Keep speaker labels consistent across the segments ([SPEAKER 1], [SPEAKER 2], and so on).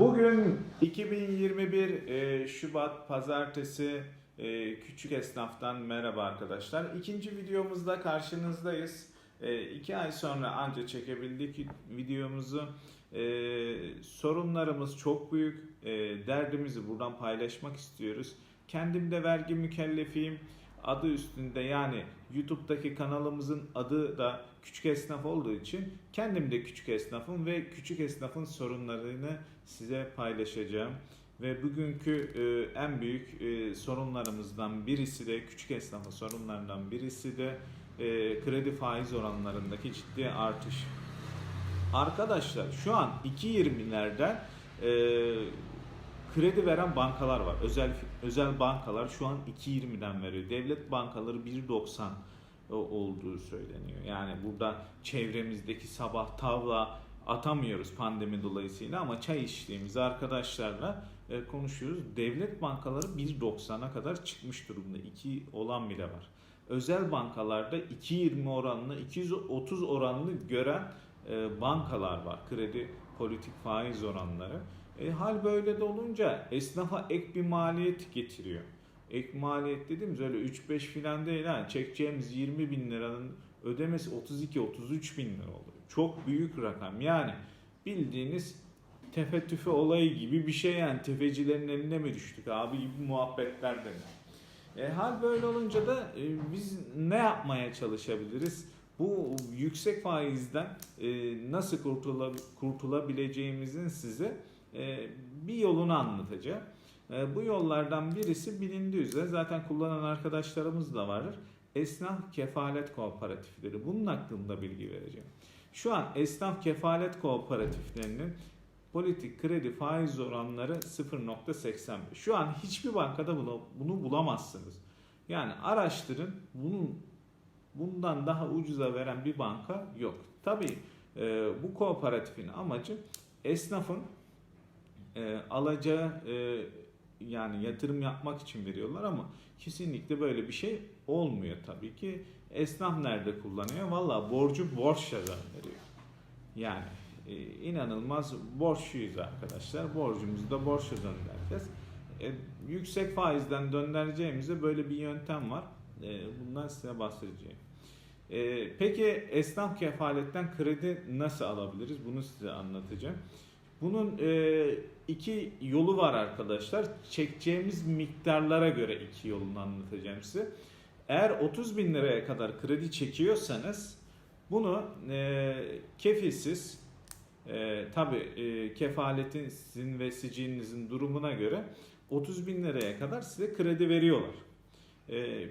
[SPEAKER 1] Bugün 2021 e, Şubat Pazartesi e, Küçük Esnaf'tan merhaba arkadaşlar. İkinci videomuzda karşınızdayız. E, iki ay sonra anca çekebildik videomuzu. E, sorunlarımız çok büyük. E, derdimizi buradan paylaşmak istiyoruz. Kendim de vergi mükellefiyim. Adı üstünde yani YouTube'daki kanalımızın adı da Küçük Esnaf olduğu için kendim de küçük esnafım ve küçük esnafın sorunlarını size paylaşacağım. Ve bugünkü e, en büyük e, sorunlarımızdan birisi de küçük esnafın sorunlarından birisi de e, kredi faiz oranlarındaki ciddi artış. Arkadaşlar şu an 2.20'lerden e, kredi veren bankalar var. Özel özel bankalar şu an 2.20'den veriyor. Devlet bankaları 1.90 o- olduğu söyleniyor. Yani burada çevremizdeki sabah tavla atamıyoruz pandemi dolayısıyla ama çay içtiğimiz arkadaşlarla e, konuşuyoruz. Devlet bankaları 1.90'a kadar çıkmış durumda. 2 olan bile var. Özel bankalarda 2.20 oranını 230 oranını gören e, bankalar var. Kredi politik faiz oranları. E, hal böyle de olunca esnafa ek bir maliyet getiriyor. Ek maliyet dediğimiz öyle 3-5 filan değil ha. Çekeceğimiz 20 bin liranın ödemesi 32-33 bin lira oluyor. Çok büyük rakam. Yani bildiğiniz tefe tüfe olayı gibi bir şey yani tefecilerin eline mi düştük abi gibi muhabbetler de. E, hal böyle olunca da e, biz ne yapmaya çalışabiliriz? Bu yüksek faizden e, nasıl kurtula, kurtulabileceğimizin size e, bir yolunu anlatacağım. E, bu yollardan birisi bilindiği üzere zaten kullanan arkadaşlarımız da vardır. Esnaf kefalet kooperatifleri. Bunun hakkında bilgi vereceğim. Şu an esnaf kefalet kooperatiflerinin politik kredi faiz oranları 0.85. Şu an hiçbir bankada bunu, bunu bulamazsınız. Yani araştırın. Bunun bundan daha ucuza veren bir banka yok. Tabii e, bu kooperatifin amacı esnafın e, alacağı e, yani yatırım yapmak için veriyorlar ama kesinlikle böyle bir şey olmuyor tabii ki. Esnaf nerede kullanıyor? Valla borcu borçladan veriyor. Yani e, inanılmaz borçluyuz arkadaşlar. Borcumuzu da borçla döndüreceğiz. E, yüksek faizden döndüreceğimize böyle bir yöntem var. E, bundan size bahsedeceğim. E, peki esnaf kefaletten kredi nasıl alabiliriz? Bunu size anlatacağım. Bunun e, iki yolu var arkadaşlar. Çekeceğimiz miktarlara göre iki yolunu anlatacağım size. Eğer 30 bin liraya kadar kredi çekiyorsanız bunu e, kefilsiz e, tabi e, kefaletin sizin ve sicilinizin durumuna göre 30 bin liraya kadar size kredi veriyorlar. E,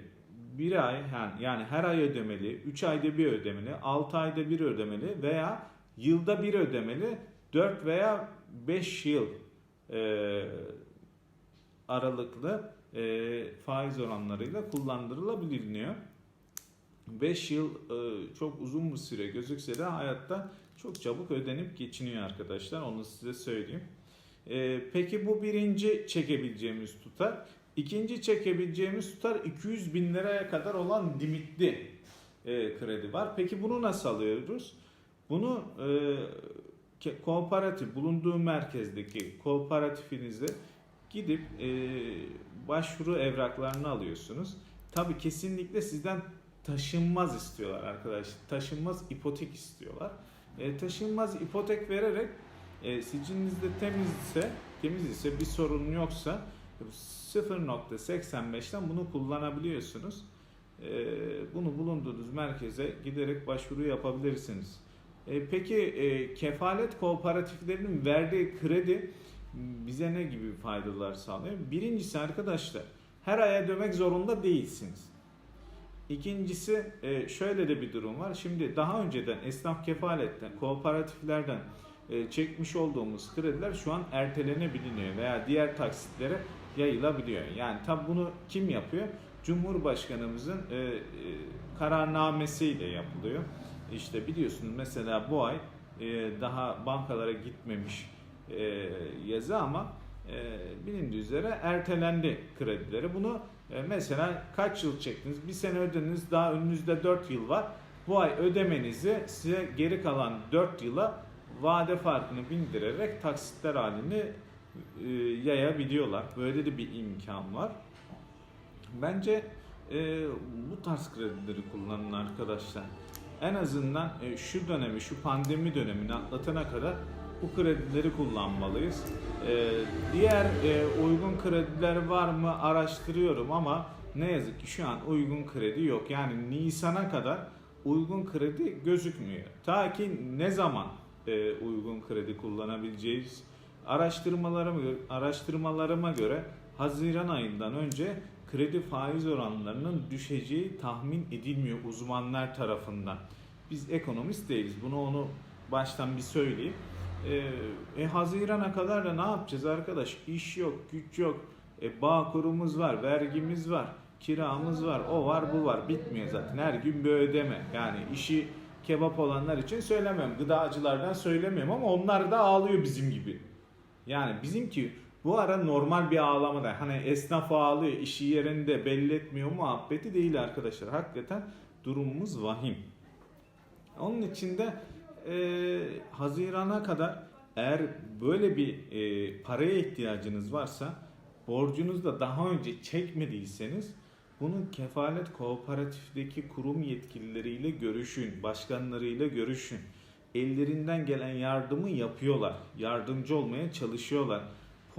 [SPEAKER 1] bir ay yani, yani her ay ödemeli, 3 ayda bir ödemeli, 6 ayda bir ödemeli veya yılda bir ödemeli 4 veya 5 yıl e, aralıklı e, faiz oranlarıyla kullandırılabiliyor. 5 yıl e, çok uzun bir süre gözükse de hayatta çok çabuk ödenip geçiniyor arkadaşlar. Onu size söyleyeyim. E, peki bu birinci çekebileceğimiz tutar. İkinci çekebileceğimiz tutar 200 bin liraya kadar olan limitli e, kredi var. Peki bunu nasıl alıyoruz? Bunu e, kooperatif bulunduğu merkezdeki kooperatifinize gidip e, başvuru evraklarını alıyorsunuz. Tabi kesinlikle sizden taşınmaz istiyorlar arkadaşlar. Taşınmaz ipotek istiyorlar. E, taşınmaz ipotek vererek e, sicilinizde temizse, temiz ise bir sorun yoksa 0.85'ten bunu kullanabiliyorsunuz. E, bunu bulunduğunuz merkeze giderek başvuru yapabilirsiniz. E, peki e, kefalet kooperatiflerinin verdiği kredi bize ne gibi faydalar sağlıyor? Birincisi arkadaşlar her aya ödemek zorunda değilsiniz. İkincisi e, şöyle de bir durum var. Şimdi daha önceden esnaf kefaletten, kooperatiflerden e, çekmiş olduğumuz krediler şu an ertelenebiliyor veya diğer taksitlere yayılabiliyor. Yani tabi bunu kim yapıyor? Cumhurbaşkanımızın kararnamesiyle yapılıyor. İşte biliyorsunuz mesela bu ay e, daha bankalara gitmemiş e, yazı ama e, bilindiği üzere ertelendi kredileri. Bunu mesela kaç yıl çektiniz? Bir sene ödediniz daha önünüzde 4 yıl var. Bu ay ödemenizi size geri kalan 4 yıla vade farkını bindirerek taksitler halini yayabiliyorlar. Böyle de bir imkan var. Bence bu tarz kredileri kullanın arkadaşlar. En azından e, şu dönemi, şu pandemi dönemini atlatana kadar bu kredileri kullanmalıyız. E, diğer e, uygun krediler var mı araştırıyorum ama ne yazık ki şu an uygun kredi yok. Yani Nisan'a kadar uygun kredi gözükmüyor. Ta ki ne zaman uygun kredi kullanabileceğiz? Araştırmalarıma, araştırmalarıma göre Haziran ayından önce kredi faiz oranlarının düşeceği tahmin edilmiyor uzmanlar tarafından. Biz ekonomist değiliz. Bunu onu baştan bir söyleyeyim. Ee, e, Haziran'a kadar da ne yapacağız arkadaş? İş yok, güç yok. E, bağ kurumuz var, vergimiz var, kiramız var, o var, bu var. Bitmiyor zaten. Her gün bir ödeme. Yani işi kebap olanlar için söylemiyorum. Gıdacılardan söylemiyorum ama onlar da ağlıyor bizim gibi. Yani bizimki bu ara normal bir ağlama da hani esnaf ağlıyor işi yerinde belli etmiyor muhabbeti değil arkadaşlar. Hakikaten durumumuz vahim. Onun için de e, Haziran'a kadar eğer böyle bir e, paraya ihtiyacınız varsa borcunuzu da daha önce çekmediyseniz bunun kefalet kooperatifteki kurum yetkilileriyle görüşün, başkanlarıyla görüşün. Ellerinden gelen yardımı yapıyorlar. Yardımcı olmaya çalışıyorlar.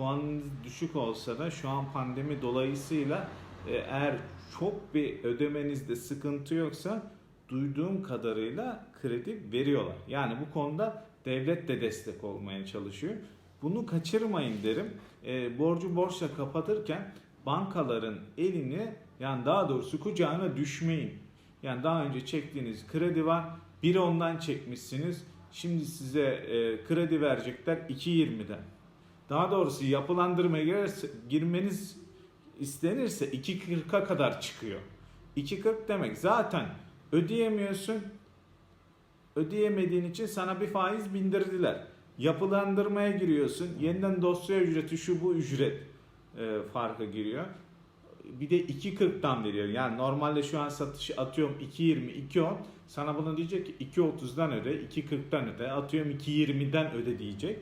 [SPEAKER 1] Puanınız düşük olsa da şu an pandemi dolayısıyla e, eğer çok bir ödemenizde sıkıntı yoksa duyduğum kadarıyla kredi veriyorlar. Yani bu konuda devlet de destek olmaya çalışıyor. Bunu kaçırmayın derim. E, borcu borçla kapatırken bankaların elini yani daha doğrusu kucağına düşmeyin. Yani daha önce çektiğiniz kredi var. Bir ondan çekmişsiniz. Şimdi size e, kredi verecekler 2.20'den. Daha doğrusu yapılandırmaya girerse, girmeniz istenirse 2.40'a kadar çıkıyor. 2.40 demek zaten ödeyemiyorsun. Ödeyemediğin için sana bir faiz bindirdiler. Yapılandırmaya giriyorsun. Yeniden dosya ücreti şu bu ücret e, farkı giriyor. Bir de 2.40'dan veriyor. Yani normalde şu an satışı atıyorum 2.20, 2.10. Sana bunu diyecek ki 2.30'dan öde, 2.40'dan öde, atıyorum 2.20'den öde diyecek.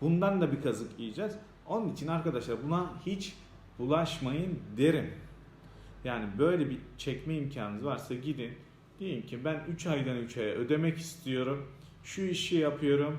[SPEAKER 1] Bundan da bir kazık yiyeceğiz. Onun için arkadaşlar buna hiç bulaşmayın derim. Yani böyle bir çekme imkanınız varsa gidin. Deyin ki ben 3 aydan 3 aya ödemek istiyorum. Şu işi yapıyorum.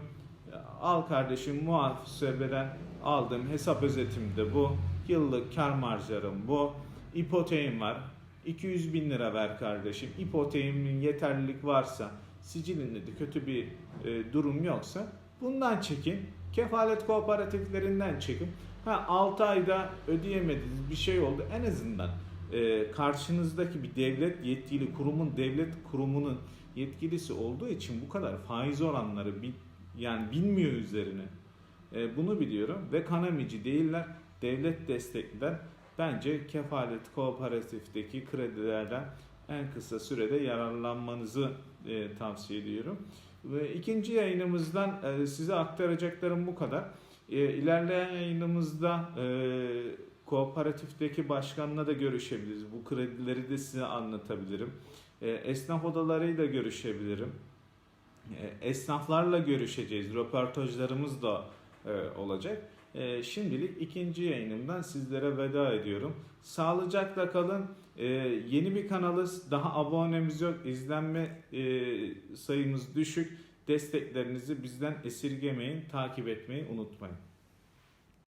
[SPEAKER 1] Al kardeşim muhasebeden aldığım hesap özetimde bu. Yıllık kar marjlarım bu. İpoteğim var. 200 bin lira ver kardeşim. İpoteğimin yeterlilik varsa, sicilinde de kötü bir e, durum yoksa bundan çekin. Kefalet kooperatiflerinden çekin. Ha 6 ayda ödeyemediniz bir şey oldu. En azından e, karşınızdaki bir devlet yetkili kurumun devlet kurumunun yetkilisi olduğu için bu kadar faiz oranları bil, yani bilmiyor üzerine. E, bunu biliyorum ve kanamici değiller. Devlet destekler. Bence kefalet kooperatifteki kredilerden en kısa sürede yararlanmanızı e, tavsiye ediyorum. İkinci yayınımızdan e, size aktaracaklarım bu kadar. E, ilerleyen yayınımızda e, kooperatifteki başkanla da görüşebiliriz. Bu kredileri de size anlatabilirim. Esnaf odalarıyla görüşebilirim. Esnaflarla görüşeceğiz. Röportajlarımız da olacak. E, şimdilik ikinci yayınımdan sizlere veda ediyorum. Sağlıcakla kalın. E, yeni bir kanalız. Daha abonemiz yok. İzlenme e, sayımız düşük. Desteklerinizi bizden esirgemeyin. Takip etmeyi unutmayın.